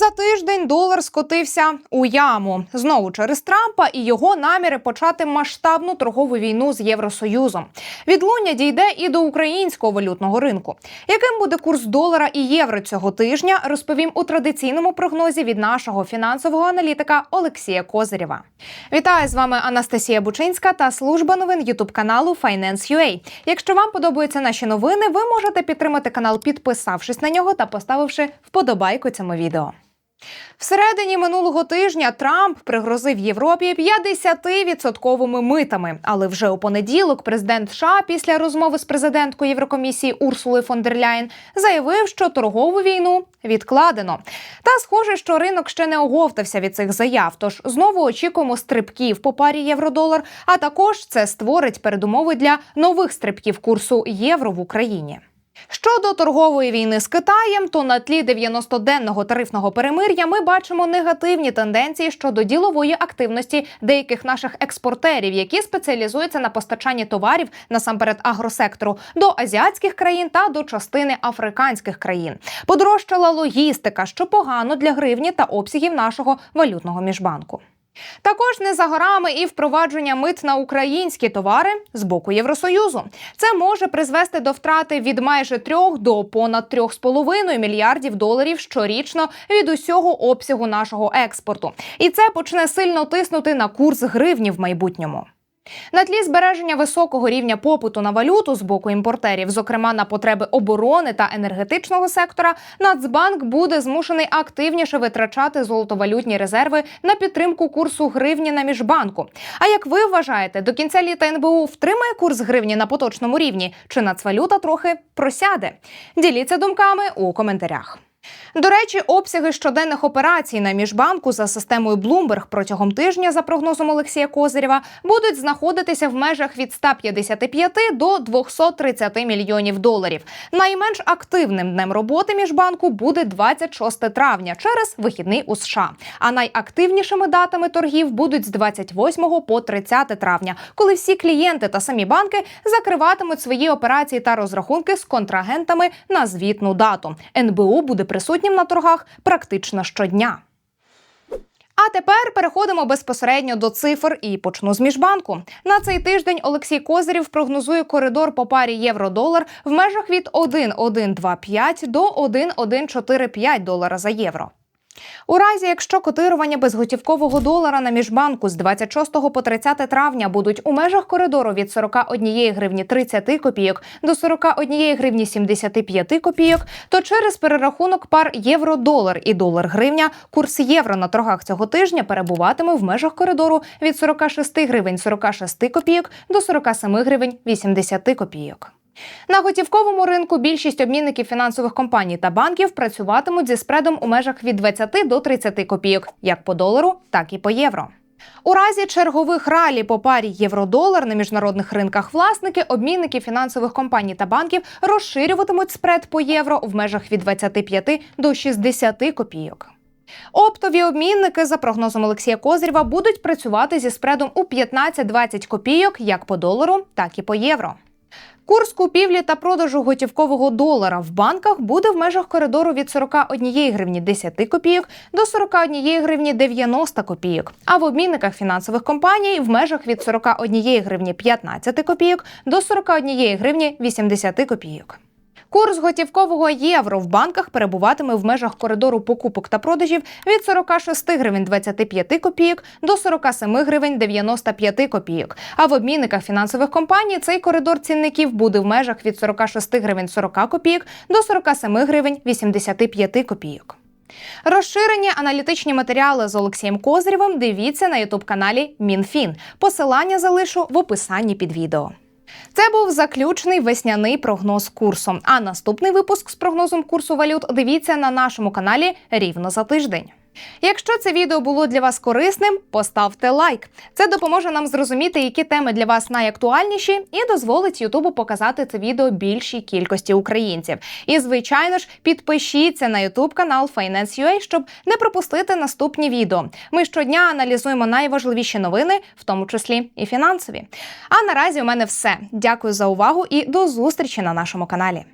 За тиждень долар скотився у яму знову через Трампа і його наміри почати масштабну торгову війну з Євросоюзом. Відлуння дійде і до українського валютного ринку. Яким буде курс долара і євро цього тижня? Розповім у традиційному прогнозі від нашого фінансового аналітика Олексія Козирєва. Вітаю з вами Анастасія Бучинська та служба новин Ютуб каналу Finance.ua. Якщо вам подобаються наші новини, ви можете підтримати канал, підписавшись на нього та поставивши вподобайку цьому відео. Всередині минулого тижня Трамп пригрозив Європі 50-відсотковими митами. Але вже у понеділок президент США після розмови з президенткою Єврокомісії Урсулою фон дер Ляєн заявив, що торгову війну відкладено. Та схоже, що ринок ще не оговтався від цих заяв. Тож знову очікуємо стрибків по парі євро-долар. А також це створить передумови для нових стрибків курсу євро в Україні. Щодо торгової війни з Китаєм, то на тлі 90-денного тарифного перемир'я ми бачимо негативні тенденції щодо ділової активності деяких наших експортерів, які спеціалізуються на постачанні товарів насамперед агросектору до азіатських країн та до частини африканських країн. Подорожчала логістика, що погано для гривні та обсягів нашого валютного міжбанку. Також не за горами і впровадження мит на українські товари з боку Євросоюзу. Це може призвести до втрати від майже 3 до понад 3,5 мільярдів доларів щорічно від усього обсягу нашого експорту. І це почне сильно тиснути на курс гривні в майбутньому. На тлі збереження високого рівня попиту на валюту з боку імпортерів, зокрема на потреби оборони та енергетичного сектора, Нацбанк буде змушений активніше витрачати золотовалютні резерви на підтримку курсу гривні на міжбанку. А як ви вважаєте, до кінця літа НБУ втримає курс гривні на поточному рівні? Чи нацвалюта трохи просяде? Діліться думками у коментарях. До речі, обсяги щоденних операцій на міжбанку за системою Bloomberg протягом тижня, за прогнозом Олексія Козирєва, будуть знаходитися в межах від 155 до 230 мільйонів доларів. Найменш активним днем роботи міжбанку буде 26 травня через вихідний у США. А найактивнішими датами торгів будуть з 28 по 30 травня, коли всі клієнти та самі банки закриватимуть свої операції та розрахунки з контрагентами на звітну дату. НБУ буде присутнім на торгах практично щодня. А тепер переходимо безпосередньо до цифр і почну з міжбанку. На цей тиждень Олексій Козирів прогнозує коридор по парі євро-долар в межах від 1,125 до 1,145 долара за євро. У разі, якщо котирування безготівкового долара на міжбанку з 26 по 30 травня будуть у межах коридору від 41 гривні 30 копійок до 41 гривні 75 копійок, то через перерахунок пар євро-долар і долар-гривня курс євро на торгах цього тижня перебуватиме в межах коридору від 46 гривень 46 копійок до 47 гривень 80 копійок. На готівковому ринку більшість обмінників фінансових компаній та банків працюватимуть зі спредом у межах від 20 до 30 копійок, як по долару, так і по євро. У разі чергових ралі по парі євро-долар на міжнародних ринках власники обмінники фінансових компаній та банків розширюватимуть спред по євро в межах від 25 до 60 копійок. Оптові обмінники, за прогнозом Олексія Козирєва, будуть працювати зі спредом у 15-20 копійок як по долару, так і по євро. Курс купівлі та продажу готівкового долара в банках буде в межах коридору від 41 гривні 10 копійок до 41 гривні 90 копійок. А в обмінниках фінансових компаній в межах від 41 гривні 15 копійок до 41 гривні 80 копійок. Курс готівкового євро в банках перебуватиме в межах коридору покупок та продажів від 46 гривень 25 копійок до 47 гривень 95 копійок. А в обмінниках фінансових компаній цей коридор цінників буде в межах від 46 гривень 40 копійок до 47 гривень 85 копійок. Розширені аналітичні матеріали з Олексієм Козирєвим дивіться на ютуб каналі МінФін. Посилання залишу в описанні під відео. Це був заключний весняний прогноз курсу. А наступний випуск з прогнозом курсу валют дивіться на нашому каналі рівно за тиждень. Якщо це відео було для вас корисним, поставте лайк. Це допоможе нам зрозуміти, які теми для вас найактуальніші, і дозволить Ютубу показати це відео більшій кількості українців. І, звичайно ж, підпишіться на Ютуб канал Finance.ua, щоб не пропустити наступні відео. Ми щодня аналізуємо найважливіші новини, в тому числі і фінансові. А наразі у мене все. Дякую за увагу і до зустрічі на нашому каналі.